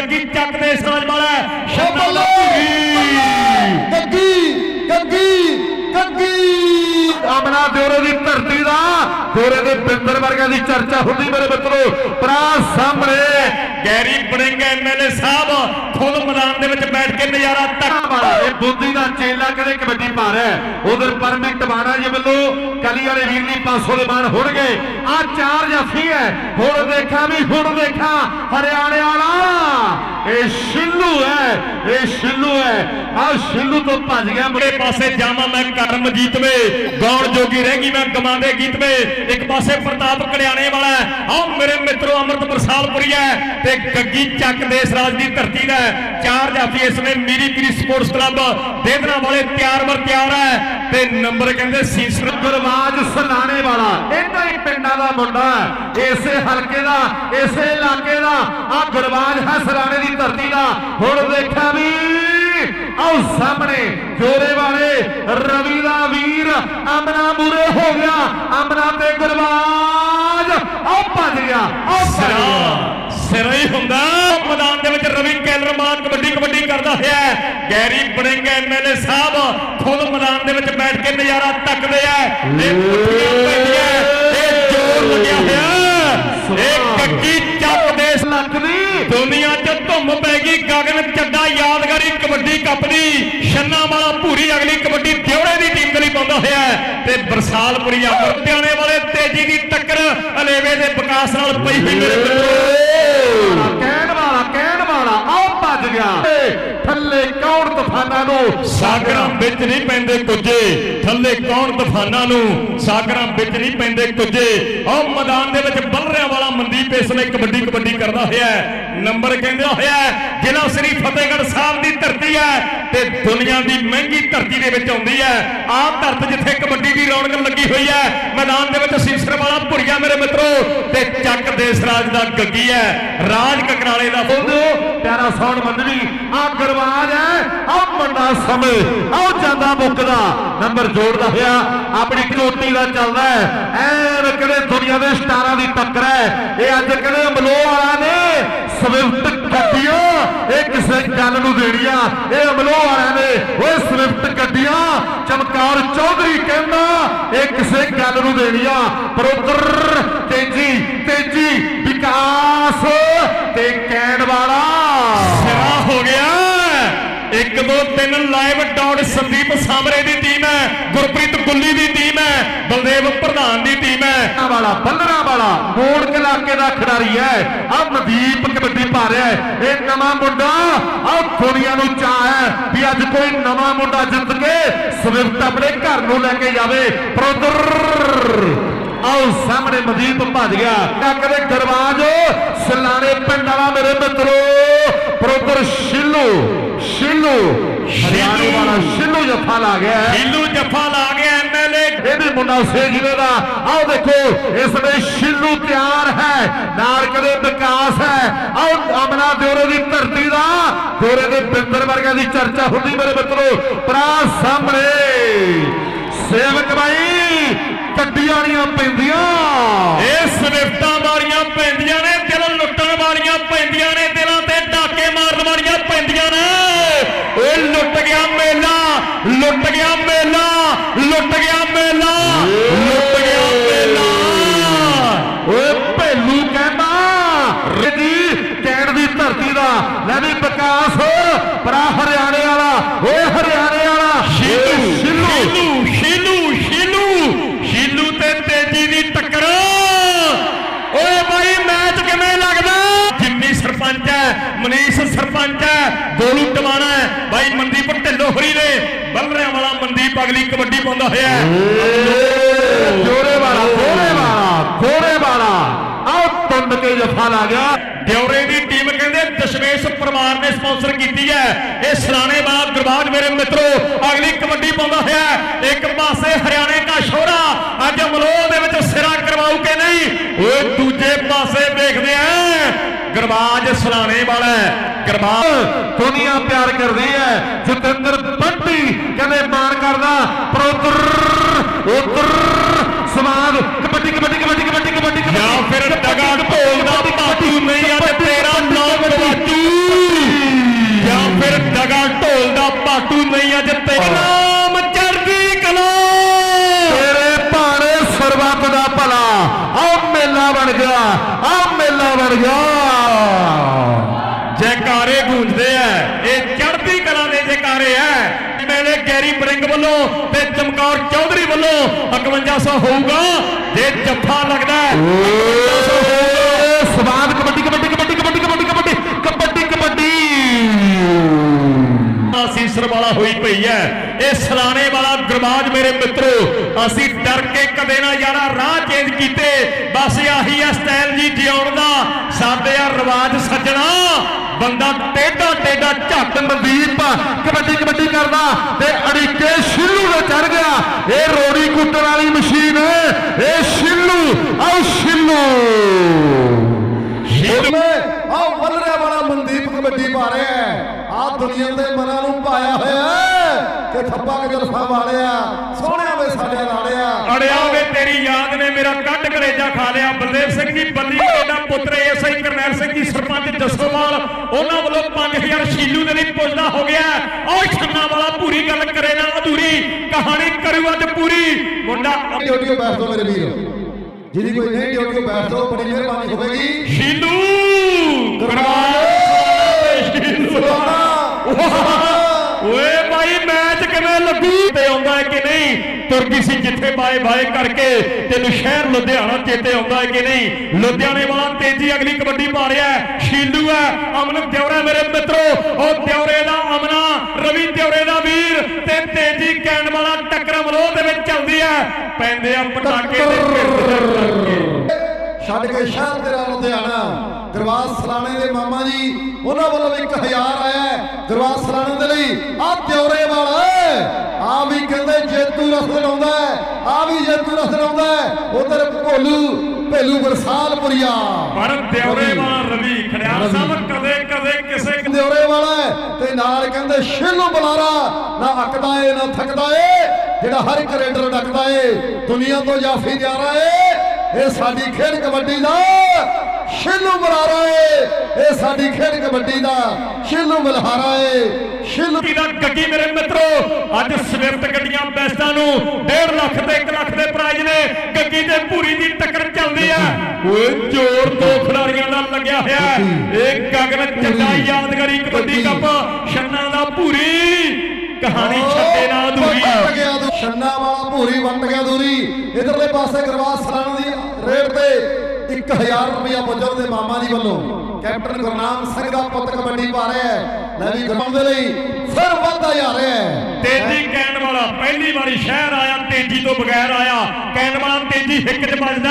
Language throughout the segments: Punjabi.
ਗੱਗੀ ਚੱਕ ਦੇ ਸਾਜ ਵਾਲਾ! ਲੱਗੀ ਗੱਗੀ। ਗੱਗੀ ਗੱਗੀ ਆਮਨਾ ਦਿਓਰੇ ਦੀ ਧਰਤੀ ਦਾ ਦਿਓਰੇ ਦੇ ਬਿੰਦਰ ਵਰਗਿਆਂ ਦੀ ਚਰਚਾ ਹੁੰਦੀ ਮੇਰੇ ਮਿੱਤਰੋ। ਭਰਾ ਸਾਹਮਣੇ ਗੈਰੀ ਬੜਿੰਗ ਐਮਐਲਏ ਸਾਹਿਬ ਫੁੱਲ ਮੈਦਾਨ ਦੇ ਵਿੱਚ ਬੈਠ ਕੇ ਨਜ਼ਾਰਾ ਤੱਕ ਇਹ ਬੁੱਧੀ ਦਾ ਚੇਲਾ ਕਦੇ ਕਬੱਡੀ ਮਾਰਿਆ ਉਧਰ ਪਰਮਿਟ ਬਾਣਾ ਜੀ ਵੱਲੋਂ ਕਲੀ ਵਾਲੇ ਵੀਰ ਦੀ 500 ਦੇ ਬਾਣ ਹੋਣਗੇ। ਆ ਚਾਰ ਜਾਫੀ ਹੈ। ਹੁਣ ਦੇਖਾਂ ਵੀ, ਹੁਣ ਦੇਖਾਂ। ਹਰਿਆਣੇ ਵਾਲਾ ਇਹ ਸ਼ਿੱਲੂ ਹੈ, ਇਹ ਸ਼ਿੱਲੂ ਹੈ। ਆ ਸ਼ਿੱਲੂ ਤੋਂ ਭੱਜ ਗਿਆ ਮੁੜੇ ਪਾਸੇ ਜਾਵਾਂ ਮੈਂ ਕਰਮ ਜੀਤਵੇ ਗਾਉਣ ਜੋਗੀ ਰਹਿ ਗਈ ਮੈਂ ਗਮਾਂਦੇ ਗੀਤਵੇ ਇੱਕ ਪਾਸੇ ਪ੍ਰਤਾਪ ਕੜਿਆਣੇ ਵਾਲਾ ਆਹ ਮੇਰੇ ਮਿੱਤਰੋ ਅੰਮ੍ਰਿਤ ਬਰਸਾਲਪੁਰੀ ਹੈ ਤੇ ਗੱਗੀ ਚੱਕ ਦੇਸ ਰਾਜ ਦੀ ਧਰਤੀ ਦਾ ਚਾਰ ਜਾਫੀ ਇਸ ਵੇਲੇ ਮੀਰੀ ਪੀਰੀ ਸਪੋਰਟਸ ਕਲੱਬ। ਦੇਦਨਾ ਵਾਲੇ ਤਿਆਰ ਬਰ ਤਿਆਰ ਹੈ। ਤੇ ਨੰਬਰ ਕਹਿੰਦੇ ਸੀਸਰ ਗੁਰਵਾਜ ਸਲਾਣੇ ਵਾਲਾ। ਇਹਨਾਂ ਹੀ ਪਿੰਡਾਂ ਦਾ ਮੁੰਡਾ ਹੈ। ਇਸੇ ਹਲਕੇ ਦਾ, ਇਸੇ ਇਲਾਕੇ ਦਾ। ਆ ਗੁਰਵਾਜ ਹੈ ਸਲਾਣੇ ਦੀ ਧਰਤੀ ਦਾ। ਹੁਣ ਦੇਖਿਆ ਵੀ, ਆਓ ਸਾਹਮਣੇ ਜੋਰੇ ਵਾਲੇ ਰਵੀ ਦਾ ਵੀਰ ਆਮਨਾ ਮੂਰੇ ਹੋ ਗਿਆ। ਆਮਨਾ ਤੇ ਗੁਰਵਾਜ ਆਓ ਭੱਜ ਗਿਆ, ਆਓ ਭੱਜ ਗਿਆ। ਸਿਰਾ ਹੀ ਹੁੰਦਾ। ਮੈਦਾਨ ਦੇ ਵਿੱਚ ਰਵੀ ਕੈਲਰਮਾਨ ਕਬੱਡੀ ਕਬੱਡੀ ਕਰਦਾ ਹੋਇਆ। ਗੈਰੀ ਬੜਿੰਗ ਐਮਐਲਏ ਸਾਹਿਬ ਫੁੱਲ ਮੈਦਾਨ ਦੇ ਵਿੱਚ ਬੈਠ ਕੇ ਨਜ਼ਾਰਾ ਤੱਕਦੇ ਆ। ਇਹ ਪੁੱਠੀਆਂ ਪੈਂਦੀਆਂ ਇਹ ਜੋਰ ਲੱਗਿਆ ਹੋਇਆ। ਇਹ ਗੱਗੀ ਚੱਕ ਦੇਸ ਲੱਕ ਦੀ। ਦੁਨੀਆ 'ਚ ਧੁੰਮ ਪੈ ਗਈ। ਗਗਨ ਚੱਡਾ ਯਾਦਗਾਰੀ ਕਬੱਡੀ ਕੱਪ ਦੀ। ਛੰਨਾ ਵਾਲਾ ਭੂਰੀ ਅਗਲੀ ਕਬੱਡੀ ਦਿਉੜੇ ਦੀ ਟੀਮ ਦੇ ਲਈ ਪਾਉਂਦਾ ਹੋਇਆ ਤੇ ਬਰਸਾਲਪੁਰੀ ਅਮਰਤਿਆਣੇ ਵਾਲੇ ਤੇਜੀ ਦੀ ਟੱਕਰ ਅਲੇਵੇ ਦੇ ਵਿਕਾਸ ਨਾਲ ਪਈ ਹੋਈ ਮੇਰੇ ਮਿੱਤਰੋ। ਆਓ ਭੱਜ ਗਿਆ ਥੱਲੇ ਕੌਣ ਤੂਫਾਨਾਂ ਨੂੰ? ਸਾਗਰਾਂ ਵਿੱਚ ਨਹੀਂ ਪੈਂਦੇ ਕੁਝੇ ਥੱਲੇ ਕੌਣ ਤੂਫਾਨਾਂ ਨੂੰ? ਸਾਗਰਾਂ ਵਿੱਚ ਨਹੀਂ ਪੈਂਦੇ ਕੁਝੇ ਉਹ ਮੈਦਾਨ ਦੇ ਵਿੱਚ ਬੱਲਰਿਆਂ ਵਾਲਾ ਮਨਦੀਪ ਇਸ ਲਈ ਕਬੱਡੀ ਕਬੱਡੀ ਕਰਦਾ ਹੋਇਆ ਨੰਬਰ ਕਹਿੰਦਾ ਹੋਇਆ ਜ਼ਿਲ੍ਹਾ ਸ੍ਰੀ ਫਤਿਹਗੜ੍ਹ ਸਾਹਿਬ ਦੀ ਧਰਤੀ ਹੈ ਤੇ ਦੁਨੀਆ ਦੀ ਮਹਿੰਗੀ ਧਰਤੀ ਦੇ ਵਿੱਚ ਆਉਂਦੀ ਹੈ। ਆਹ ਧਰਤ ਜਿੱਥੇ ਕਬੱਡੀ ਦੀ ਰੌਣਕ ਲੱਗੀ ਹੋਈ ਹੈ, ਮੈਦਾਨ ਦੇ ਵਿੱਚ ਸੀਸਰ ਵਾਲਾ ਭੁਰੀਆ ਮੇਰੇ ਮਿੱਤਰੋ, ਤੇ ਚੱਕ ਦੇਸ ਰਾਜ ਦਾ ਗੱਗੀ ਹੈ। ਰਾਜ ਕਕਰਾਲੇ ਦਾ ਫੁੱਲ। ਬੋਲੋ ਪਿਆਰਾ ਸੌਣ ਮੰਡਲੀ ਆ ਗਰਵਾਜ ਹੈ। ਆ ਮੰਡਾ ਸਮੇਂ ਆਓ ਜਾਂਦਾ ਮੁੱਕਦਾ। ਨੰਬਰ ਜੋੜਦਾ ਹੋਇਆ, ਆਪਣੀ ਚੋਟੀ ਦਾ ਚੱਲਦਾ ਐਨ ਕਿਹੜੇ ਦੁਨੀਆ ਦੇ ਸਟਾਰਾਂ ਦੀ ਟੱਕਰ ਹੈ। ਇਹ ਅੱਜ ਕਿਹੜੇ ਅਮਲੋ ਵਾਲਾ ਨੇ? ਸਵਿਫਟ ਗੱਡੀਆਂ। ਇਹ ਕਿਸੇ ਗੱਲ ਨੂੰ ਦੇਣੀਆਂ। ਇਹ ਅਮਲੋ ਵਾਲਿਆਂ ਨੇ। ਓਏ ਸਵਿਫਟ ਗੱਡੀਆਂ, ਚਮਕਾਰ ਚੌਧਰੀ ਕਹਿੰਦਾ, ਇਹ ਕਿਸੇ ਗੱਲ ਨੂੰ ਦੇਣੀਆਂ। ਪਰ ਉਧਰ ਤੇਜੀ ਤੇਜੀ, ਵਿਕਾਸ ਤੇ ਕਹਿਣ ਵਾਲਾ ਡਾਟ ਸੰਦੀਪ ਸਾਮਰੇ ਦੀ ਟੀਮ ਹੈ, ਗੁਰਪ੍ਰੀਤ ਗੁੱਲੀ ਦੀ ਟੀਮ ਹੈ, ਬਲਦੇਵ ਪ੍ਰਧਾਨ ਦੀ ਟੀਮ ਹੈ। ਬੱਲਰਾਂ ਵਾਲਾ ਬੱਲਰਾਂ ਵਾਲਾ ਮੋੜ ਕੇ ਇਲਾਕੇ ਦਾ ਖਿਡਾਰੀ ਹੈ। ਆ ਨਦੀਪ ਕਬੱਡੀ ਪਾ ਰਿਹਾ ਹੈ। ਇਹ ਨਵਾਂ ਮੁੰਡਾ ਆ ਦੁਨੀਆ ਨੂੰ ਚਾਹ ਹੈ ਵੀ ਅੱਜ ਕੋਈ ਨਵਾਂ ਮੁੰਡਾ ਜਿੱਤ ਕੇ ਸਵਿਫਟ ਆਪਣੇ ਘਰ ਨੂੰ ਲੈ ਕੇ ਜਾਵੇ। ਪਰ ਉੱਧਰ ਆਓ ਸਾਹਮਣੇ ਮਦੀਪ ਭੱਜ ਗਿਆ। ਆ ਕਦੇ ਦਰਵਾਜ, ਸਲਾਣੇ ਪਿੰਡ ਵਾਲਾ ਮੇਰੇ ਮਿੱਤਰੋ ਪਰ ਉੱਧਰ ਸ਼ਿੱਲੂ ਸ਼ਿੱਲੂ ਹਰਿਆਣੇ ਵਾਲਾ ਸ਼ਿੱਲੂ ਜੱਫਾ ਲਾ ਗਿਆ। ਹੀਲੂ ਜੱਫਾ ਲਾ ਗਿਆ ਐਮਐਲਏ ਇਹ ਵੀ ਮੁੰਡਾ ਸੇ ਜ਼ਿਲ੍ਹੇ ਦਾ। ਆਓ ਦੇਖੋ ਇਸ ਵੇ ਸ਼ਿੱਲੂ ਤਿਆਰ ਹੈ। ਨਾਲ ਕਦੇ ਵਿਕਾਸ ਹੈ। ਆਓ ਅਮਨਾ ਦਿਓਰੇ ਦੀ ਧਰਤੀ ਦਾ। ਦਿਓਰੇ ਦੇ ਬਿੰਦਰ ਵਰਗਿਆਂ ਦੀ ਚਰਚਾ ਹੁੰਦੀ ਮੇਰੇ ਮਿੱਤਰੋ। ਭਰਾ ਸਾਹਮਣੇ। ਸੇਵਕ ਬਾਈ ਕੱਡੀਆਂ ਵਾਲੀਆਂ ਪੈਂਦੀਆਂ। ਇਹ ਸਵਿਫਟਾਂ ਵਾਲੀਆਂ ਪੈਂਦੀਆਂ ਨੇ ਦਿਲ ਲੁੱਟਣ ਵਾਲੀਆਂ ਪੈਂਦੀਆਂ ਨੇ ਦਿਲਾਂ ਤੇ ਡਾਕੇ ਮਾਰਨ ਵਾਲੀਆਂ ਪੈਂਦੀਆਂ ਨੇ। ਓਏ ਲੁੱਟ ਗਿਆ ਮੇਲਾ। ਲੁੱਟ ਗਿਆ ਮੇਲਾ ਲੁੱਟ ਗਿਆ ਮੇਲਾ ਲੁੱਟ ਗਿਆ ਮੇਲਾ ਓਏ ਭੇਲੂ ਕਹਿੰਦਾ ਰਜੀ ਕੈਣ ਦੀ ਧਰਤੀ ਦਾ ਲੈ ਵੀ ਵਿਕਾਸ ਭਰਾ ਹਰਿਆਣੇ ਵਾਲਾ ਓਏ ਹਰਿਆਣੇ ਵਾਲਾ। ਸ਼ੀਲੂ ਸ਼ਿੱਲੂ ਸ਼ੀਲੂ ਸ਼ੀਲੂ। ਸ਼ੀਲੂ ਤੇ ਤੇਜੀ ਦੀ ਟੱਕਰ। ਓਏ ਬਾਈ ਮੈਚ ਕਿਵੇਂ ਲੱਗਦਾ? ਜਿੰਨੀ ਸਰਪੰਚ ਹੈ ਮਨੀਸ਼ ਸਰਪੰਚ ਹੈ ਗੋਲੂ ਟਵਾਣਾ ਬਾਈ ਮਨਦੀਪ ਢਿੱਲੋਂ ਹਰੀ ਨੇ ਬੱਲਰਿਆਂ ਵਾਲਾ ਮਨਦੀਪ ਅਗਲੀ ਕਬੱਡੀ ਪਾਉਂਦਾ ਹੋਇਆ ਜੋਰੇ ਵਾਲਾ ਕੋਰੇ ਵਾਲਾ ਕੋਰੇ ਵਾਲਾ। ਆਓ ਤੁੰਡ ਕੇ ਜਫਾ ਲਾ ਗਿਆ। ਦਿਉਰੇ ਦੀ ਟੀਮ ਕਹਿੰਦੇ ਦਸ਼ਮੇਸ਼ ਪਰਿਵਾਰ ਨੇ ਸਪਾਂਸਰ ਕੀਤੀ ਹੈ। ਇਹ ਸਲਾਣੇ ਵਾਲਾ ਗੁਰਬਾਜ ਮੇਰੇ ਮਿੱਤਰੋ ਅਗਲੀ ਕਬੱਡੀ ਪਾਉਂਦਾ ਹੋਇਆ। ਇੱਕ ਪਾਸੇ ਹਰਿਆਣੇ ਦਾ ਸ਼ੋਰਾ। ਅੱਜ ਮਲੋਹ ਦੇ ਵਿੱਚ ਸਿਰਾ ਕਰਵਾਉ ਕੇ ਨਹੀਂ? ਓਏ ਗੁਰਬਾਜ ਸਲਾਣੇ ਵਾਲਾ। ਗੁਰਬਾਜ ਦੁਨੀਆ ਪਿਆਰ ਕਰਦੀ ਹੈ। ਜਤਿੰਦਰ ਬੰਟੀ ਕਹਿੰਦੇ ਮਾਣ ਕਰਦਾ। ਪਰ ਉਧਰ ਉਧਰ ਸਮਾਦ ਕਬੱਡੀ ਕਬੱਡੀ ਕਬੱਡੀ ਕਬੱਡੀ ਕਬੱਡੀ ਜਾਂ ਫਿਰ ਡਗਾ ਢੋਲ ਦਾ ਪਾਟੂ ਨਹੀਂ ਅੱਜ ਤੇਰਾ ਨਾਮ ਗਵਾਚੂ 1500 ਹੋਊਗਾ। ਜੇ ਜੱਫਾ ਲੱਗਦਾ ਹੈ ਸਵਾਦ ਕਬੱਡੀ ਕਬੱਡੀ ਕਬੱਡੀ ਕਬੱਡੀ ਕਬੱਡੀ ਕਬੱਡੀ ਕਬੱਡੀ ਕਬੱਡੀ। ਸੀਸਰ ਵਾਲਾ ਹੋਈ ਪਈ ਹੈ। ਇਹ ਸਲਾਣੇ ਵਾਲਾ ਗਰਮਾਜ ਮੇਰੇ ਮਿੱਤਰੋ ਅਸੀਂ ਡਰ ਕੇ ਕਦੇ ਨਾ ਯਾਰਾ ਰਾਹ ਚੇਂਜ ਕੀਤੇ। ਬਸ ਆਹੀ ਆ ਸਟਾਈਲ ਜੀ ਜਿਉਣ ਦਾ। ਸਾਡੇ ਆ ਰਿਵਾਜ ਸੱਜਣਾ। ਬੰਦਾ ਝੱਟ ਮਨਦੀਪ ਕਬੱਡੀ ਕਬੱਡੀ ਕਰਦਾ ਤੇ ਅੜਿੱਕੇ ਸ਼ਿੱਲੂ ਤੇ ਚੜ ਗਿਆ। ਇਹ ਰੋੜੀ ਕੁੱਟਣ ਵਾਲੀ ਮਸ਼ੀਨ ਇਹ ਸ਼ਿੱਲੂ ਆਓ ਸ਼ਿੱਲੂ। ਮੈਂ ਆ ਵੱਲਰਿਆ ਵਾਲਾ ਮਨਦੀਪ ਕਬੱਡੀ ਪਾ ਰਿਹਾ ਹੈ। ਆ ਦੁਨੀਆ ਦੇ ਮਨਾਂ ਨੂੰ ਪਾਇਆ ਹੋਇਆ ਕਿ ਥੱਪਾ ਕੇ ਜਲਫਾ ਵਾਲਿਆ ਸੋਹਣਿਆ ਵੇ ਸਾਡੇ ਲਾੜਿਆ ਅੜਿਆ ਵੇ ਤੇਰੀ ਯਾਦ ਨੇ ਮੇਰਾ ਕੱਢ ਕਲੇਜਾ ਖਾ ਲਿਆ। ਬਲਦੇਵ ਸਿੰਘ ਜੀ ਬੱਲੀ ਇਹਦਾ ਪੁੱਤਰ ਐਸਆਈ ਕਰਨੈਲ ਸਿੰਘ ਜੀ ਸਰਪੰਚ ਜਸੋਵਾਲ ਉਹਨਾਂ ਵੱਲੋਂ 5000 ਸ਼ੀਲੂ ਦੇ ਲਈ ਪੁੱਜਦਾ ਹੋ ਗਿਆ। ਔਰ ਛੰਨਾ ਵਾਲਾ ਪੂਰੀ ਗੱਲ ਕਰੇ ਨਾ ਅਧੂਰੀ ਕਹਾਣੀ ਕਰੂ ਅੱਜ ਪੂਰੀ। ਮੁੰਡਾ ਡਿਊਟੀ ਬੈਠ ਦੋ ਮੇਰੇ ਵੀਰ। ਜਿਹਦੀ ਕੋਈ ਨਹੀਂ ਡਿਊਟੀ ਬੈਠ ਦੋ ਬੜੀ ਮਿਹਰਬਾਨੀ ਹੋਵੇਗੀ। ਸ਼ੀਲੂ! ਗਰਮਾਲ ਸ਼ੀਲੂ! ਓਏ ਭਾਈ ਮੈਚ ਕਿਵੇਂ ਲੱਗੂ? ਤੇ ਨਹੀਂ ਤੁਰਕੀ ਸੀ ਜਿੱਥੇ ਬਾਏ ਬਾਏ ਕਰਕੇ। ਤੈਨੂੰ ਸ਼ਹਿਰ ਲੁਧਿਆਣਾ ਚੇਤੇ ਆਉਂਦਾ ਹੈ ਕਿ ਨਹੀਂ? ਲੁਧਿਆਣੇ ਵਾਲਾ ਤੇਜੀ ਅਗਲੀ ਕਬੱਡੀ ਪਾ ਰਿਹਾ ਹੈ। ਸ਼ੀਲੂ ਹੈ ਅਮਨ ਦਿਉਰਾ ਮੇਰੇ ਮਿੱਤਰੋ। ਉਹ ਦਿਉਰੇ ਦਾ ਅਮਨਾ ਰਵੀ ਦਿਉਰੇ ਦਾ ਵੀਰ ਤੇ ਤੇਜੀ ਕੈਨ ਵਾਲਾ ਟੱਕਰ ਮਲੋਹ ਦੇ ਵਿੱਚ ਚੱਲਦੀ ਹੈ। ਪੈਂਦੇ ਆ ਪਟਾਕੇ ਪਟਾਕੇ। ਛੱਡ ਕੇ ਸ਼ਹਿਰ ਤੇਰਾ ਲੁਧਿਆਣਾ। ਦਰਬਾਰ ਸਲਾਣੇ ਦੇ ਮਾਮਾ ਜੀ ਉਹਨਾਂ ਵੱਲੋਂ ਵੀ 1000 ਆਇਆ ਦਰਬਾਰ ਸਲਾਣੇ ਦੇ ਲਈ। ਆ ਤਿਉਰੇ ਵਾਲਾ ਆ ਵੀ ਕਹਿੰਦੇ ਜੇਤੂ ਰਸ ਲਾਉਂਦਾ ਆ ਵੀ ਜੇਤੂ ਰਸ ਲਾਉਂਦਾ ਉਧਰ ਭੋਲੂ ਭੇਲੂ ਬਰਸਾਲਪੁਰੀਆ ਪਰ ਦਿਉਰੇ ਵਾਲਾ ਰਵੀ ਖੜਿਆਲ ਸਾਹਿਬ ਕਦੇ ਕਦੇ ਕਿਸੇ ਦਿਉਰੇ ਵਾਲਾ ਤੇ ਨਾਲ ਕਹਿੰਦੇ ਸ਼ਿਲੂ ਬਲਾਰਾ। ਨਾ ਅੱਕਦਾ ਏ ਨਾ ਥੱਕਦਾ ਏ ਜਿਹੜਾ ਹਰ ਇੱਕ ਰੇਡਰ ਡੱਕਦਾ ਏ। ਦੁਨੀਆ ਤੋਂ ਜਾਫੀ ਦਿਆਰਾ ਏ। ਇਹ ਸਾਡੀ ਖੇਡ ਕਬੱਡੀ ਦਾ ਸ਼ਿਲੂ ਬਲਾਰਾ ਏ। ਇਹ ਸਾਡੀ ਖੇਡ ਕਬੱਡੀ ਦਾ ਸ਼ਿਲੂ ਬਲਹਾਰਾ ਏ। ਸ਼ਿਲੂ ਦਾ ਗੱਡੀ ਮੇਰੇ ਮਿੱਤਰੋ ਅੱਜ ਸਵਿਫਟ ਗੱਡੀਆਂ ਬੈਸਟਾਂ ਨੂੰ 1.5 ਲੱਖ ਤੇ 1 ਲੱਖ ਦੇ ਪ੍ਰਾਈਜ਼ ਨੇ। ਗੱਡੀ ਤੇ ਪੂਰੀ ਦੀ ਟੱਕਰ ਚੱਲਦੀ ਆ। ਓਏ ਜ਼ੋਰ ਦੋ ਖਿਡਾਰੀਆਂ ਦਾ ਲੱਗਿਆ ਹੋਇਆ। ਇਹ ਗਗਨ ਚੱਡਾ ਯਾਦਗਾਰੀ ਕਬੱਡੀ ਕੱਪ ਛੰਨਾ ਦਾ ਪੂਰੀ ਕਹਾਣੀ ਛੱਡੇ ਨਾਲ ਅਧੂਰੀ ਛੰਨਾ ਵਾਲਾ ਭੂਰੀ ਵੰਡ ਗਿਆ ਦੂਰੀ। ਇਧਰਲੇ ਪਾਸੇ ਗਰਵਾਸ ਸਲਾਣਾ ਦੀ ਰੇਟ ਤੇ 1000 ਰੁਪਇਆ ਪੁੱਜੋ ਦੇ ਮਾਮਾ ਜੀ ਵੱਲੋਂ ਕੈਪਟਨ ਗੁਰਨਾਮ ਸਿੰਘ ਦਾ ਪੁੱਤ ਕਬੱਡੀ ਪਾ ਰਿਹਾ ਹੈ। ਲੈ ਵੀ ਗਰਾਊਂਡ ਦੇ ਲਈ ਫਿਰ ਵੱਧਦਾ ਜਾ ਰਿਹਾ ਹੈ। ਤੇਜੀ ਕਹਿਣ ਵਾਲਾ ਪਹਿਲੀ ਵਾਰੀ ਸ਼ਹਿਰ ਆਇਆ, ਤੇਜੀ ਤੋਂ ਬਗੈਰ ਆਇਆ। ਕਹਿਣ ਵਾਲਾ ਤੇਜੀ ਹਿੱਕ 'ਚ ਵੱਜਦਾ।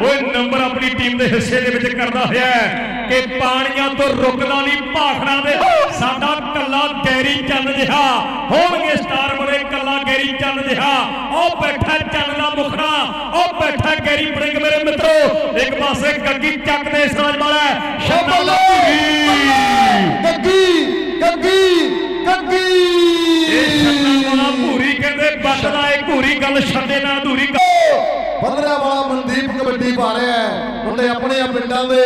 ਓਏ ਨੰਬਰ ਆਪਣੀ ਟੀਮ ਦੇ ਹਿੱਸੇ ਦੇ ਵਿੱਚ ਕਰਦਾ ਹੋਇਆ ਹੈ ਕਿ ਪਾਣੀਆਂ ਤੋਂ ਰੁਕਦਾ ਨਹੀਂ, ਭਾਖੜਾ ਦੇ। ਸਾਡਾ ਕੱਲਾ ਗੈਰੀ ਚੰਨ ਜਿਹਾ ਹੋਣਗੇ ਸਟਾਰ ਬੜੇ ਕੱਲਾ ਗੈਰੀ ਚੰਨ ਜਿਹਾ ਉਹ ਬੈਠਾ ਚੰਨ ਦਾ ਮੁਖੜਾ ਉਹ ਬੈਠਾ ਗੈਰੀ ਬ੍ਰਿੰਗ ਮੇਰੇ ਮਿੱਤਰੋ। ਇੱਕ ਪਾਸੇ ਗੱਗੀ ਚੱਕ ਦੇ ਸਾਜ ਵਾਲਾ ਸ਼ਬਦ ਗੱਗੀ ਗੱਗੀ ਗੱਗੀ ਇਹ ਛੱਡਾਂ ਵਾਲਾ ਭੂਰੀ ਕਹਿੰਦੇ ਬੱਟਦਾ ਏ ਘੂਰੀ ਗੱਲ ਛੱਡੇ ਨਾ ਅਧੂਰੀ ਬੰਦਰਾ ਵਾਲਾ ਮਨਦੀਪ ਕਬੱਡੀ ਪਾ ਰਿਹਾ ਹੈ। ਮੁੰਡੇ ਆਪਣੇ ਪਿੰਡਾਂ ਦੇ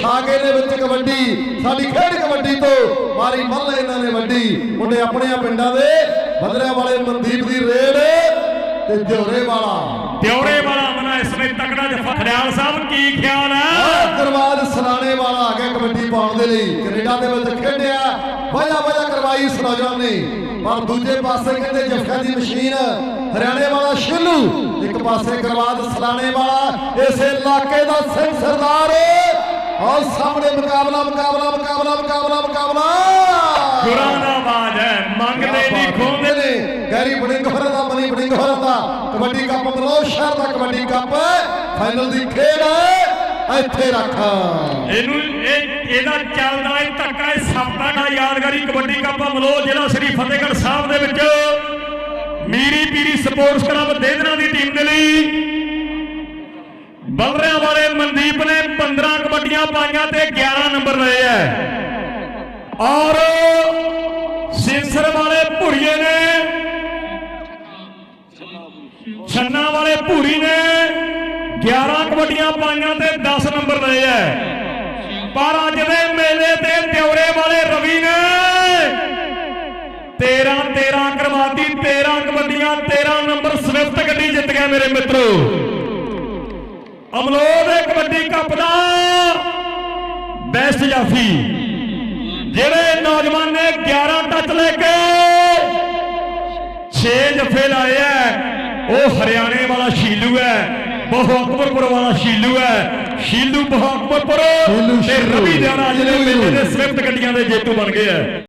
ਸ਼ਾਗੇ ਦੇ ਵਿੱਚ ਕਬੱਡੀ ਸਾਡੀ ਖੇਡ ਕਬੱਡੀ ਤੋਂ ਮਾਰੀ ਮੱਲ ਇਹਨਾਂ ਨੇ ਵੱਡੀ। ਮੁੰਡੇ ਆਪਣੇ ਪਿੰਡਾਂ ਦੇ ਬੰਦਰਾ ਵਾਲੇ ਮਨਦੀਪ ਦੀ ਰੇਡ ਤੇ ਜੋਰੇ ਵਾਲਾ। ਦਿਉਰੇ ਵਾਲਾ ਮਨਾ ਇਸ ਵੇ ਤਕੜਾ ਜਫਾ ਖੜਿਆਲ ਸਾਹਿਬ ਕੀ ਖਿਆਲ ਹੈ? ਦਰਵਾਜ਼ ਸਲਾਣੇ ਵਾਲਾ ਆ ਗਿਆ ਕਬੱਡੀ ਪਾਉਣ ਦੇ ਲਈ। ਕੈਨੇਡਾ ਦੇ ਵਿੱਚ ਖੇਡਿਆ। ਵਜਾ ਵਜਾ ਕਰਵਾਈ ਸਨੌਜਵਾਨ ਨੇ। ਪਰ ਦੂਜੇ ਪਾਸੇ ਕਹਿੰਦੇ ਜੱਫਿਆਂ ਦੀ ਮਸ਼ੀਨ ਹਰਿਆਣੇ ਵਾਲਾ ਸ਼ਿਲੂ ਇੱਕ ਪਾਸੇ ਕਰਵਾਦ ਸਲਾਣੇ ਵਾਲਾ ਇਸੇ ਇਲਾਕੇ ਦਾ ਸਿੰਘ ਸਰਦਾਰ ਔਰ ਸਾਹਮਣੇ ਮੁਕਾਬਲਾ ਮੁਕਾਬਲਾ ਮੁਕਾਬਲਾ ਮੁਕਾਬਲਾ ਮੁਕਾਬਲਾ। ਗੁਰਾਂ ਦਾ ਆਵਾਜ਼ ਹੈ ਮੰਗਦੇ ਨਹੀਂ ਖੋਂਦੇ ਨੇ ਗੈਰੀ ਬੜਿੰਗ ਹੋਰਾਂ ਦਾ ਮਨੀ ਬੜਿੰਗ ਹੋਰਾਂ ਦਾ। ਕਬੱਡੀ ਕੱਪ ਮਲੋ ਸ਼ਹਿਰ ਦਾ ਕਬੱਡੀ ਕੱਪ। ਫਾਈਨਲ ਦੀ ਖੇਡ ਹੈ। ਇੱਥੇ ਰੱਖ। ਇਹਨੂੰ ਇਹ ਇਹਦਾ ਚੱਲਦਾ ਏ ਧੱਕਾ ਇਹ ਸੱਪਾਂ ਦਾ ਯਾਦਗਾਰੀ ਕਬੱਡੀ ਕੱਪ ਮਲੋ ਜ਼ਿਲ੍ਹਾ ਸ੍ਰੀ ਫਤਿਹਗੜ੍ਹ ਸਾਹਿਬ ਦੇ ਵਿੱਚ ਮੀਰੀ ਪੀਰੀ ਸਪੋਰਟਸ ਕਲੱਬ ਦੇਦਨਾ ਦੀ ਟੀਮ ਦੇ ਲਈ ਬਲਰਿਆਂ ਵਾਲੇ ਮਨਦੀਪ ਨੇ 15 ਕਬੱਡੀਆਂ ਪਾਈਆਂ ਤੇ 11 ਨੰਬਰ ਲਏ ਐ। ਔਰ ਸਿੰਸਰ ਵਾਲੇ ਭੁਰੀਏ ਨੇ, ਛੰਨਾ ਵਾਲੇ ਭੂਰੀ ਨੇ 11 ਕਬੱਡੀਆਂ ਪਾਈਆਂ ਤੇ 10 ਨੰਬਰ ਲਏ ਐ। ਪਰ ਅੱਜ ਦੇ ਮੇਲੇ ਤੇ ਦਿਉਰੇ ਵਾਲੇ ਰਵੀ ਨੇ 13 13 ਕਰਵਾਤੀ 13 ਕਬੱਡੀਆਂ 13 ਨੰਬਰ ਸਵਿਫਟ ਗੱਡੀ ਜਿੱਤ ਗਿਆ ਮੇਰੇ ਮਿੱਤਰੋ। ਅਮਲੋ ਦੇ ਕਬੱਡੀ ਕੱਪ ਦਾ ਬੈਸਟ ਜਾਫੀ। ਜਿਹੜੇ ਨੌਜਵਾਨ ਨੇ 11 ਟੱਚ ਲੈ ਕੇ 6 ਜਫੇ ਲਾਏ ਐ ਉਹ ਹਰਿਆਣੇ ਵਾਲਾ ਸ਼ੀਲੂ ਹੈ ਬਹੁ ਅਕਬਰਪੁਰ ਵਾਲਾ ਸ਼ੀਲੂ ਹੈ ਸ਼ੀਲੂ ਬਹੁ ਅਕਬਰਪੁਰ ਸ਼ੀਲੂ, ਤੇ। ਰਵੀ ਦਿਆਣਾ ਜਿਹੜੇ ਮੇਲੇ ਦੇ ਸਵਿਫਟ ਗੱਡੀਆਂ ਦੇ ਜੇਤੂ ਬਣ ਗਏ ਆ